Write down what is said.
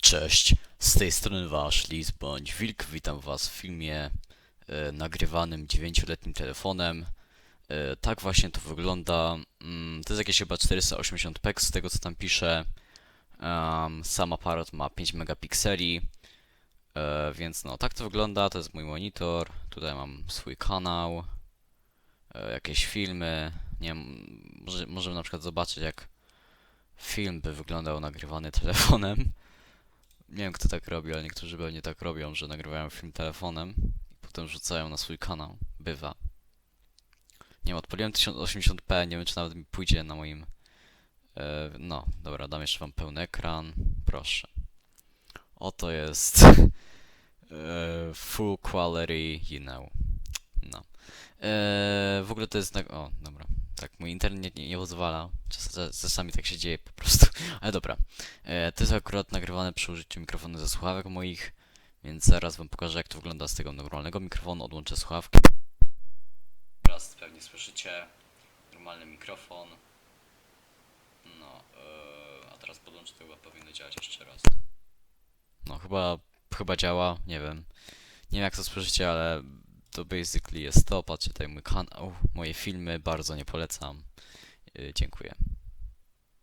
Cześć, z tej strony wasz Lis bądź Wilk. Witam was w filmie e, nagrywanym 9-letnim telefonem. E, tak właśnie to wygląda. Mm, to jest jakieś chyba 480p z tego co tam pisze. Um, sam aparat ma 5 megapikseli. E, więc no, tak to wygląda. To jest mój monitor. Tutaj mam swój kanał. E, jakieś filmy. Nie wiem, może, możemy na przykład zobaczyć jak film by wyglądał nagrywany telefonem. Nie wiem kto tak robi, ale niektórzy pewnie tak robią, że nagrywają film telefonem i potem rzucają na swój kanał. Bywa. Nie wiem, odpaliłem 1080p, nie wiem czy nawet mi pójdzie na moim... E, no, dobra, dam jeszcze wam pełny ekran. Proszę. Oto jest e, full quality, you know. No. E, w ogóle to jest... O, dobra. Tak, mój internet nie, nie pozwala. Czas, czasami tak się dzieje po prostu. Ale dobra. E, to jest akurat nagrywane przy użyciu mikrofonu ze słuchawek moich, więc zaraz wam pokażę jak to wygląda z tego normalnego mikrofonu. Odłączę słuchawki. Teraz pewnie słyszycie normalny mikrofon. No, e, a teraz podłączę to chyba powinno działać jeszcze raz. No, chyba, chyba działa, nie wiem. Nie wiem jak to słyszycie, ale to basically jest to. Patrzcie tutaj mój kanał, moje filmy, bardzo nie polecam. E, dziękuję.